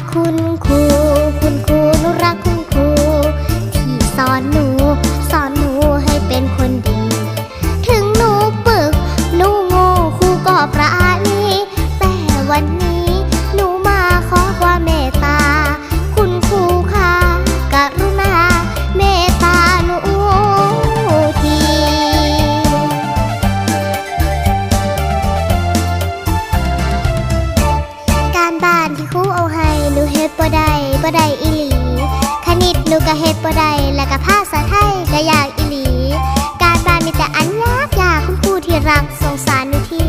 กคุณครู คุณครูหนูรักคุณครู ที่สอนหนู สอนหนูให้เป็นคนดี ถึงหนูปึกหนูโง่ครูก็ประณีแต่วันนี้ ได้อีหลี คณิตหนูกะเฮ็ดบ่ได้แล้วก็ภาษาไทยก็ยากอีหลี การบ้านมีแต่อันยากยากคุณครูที่รักสงสารหนูที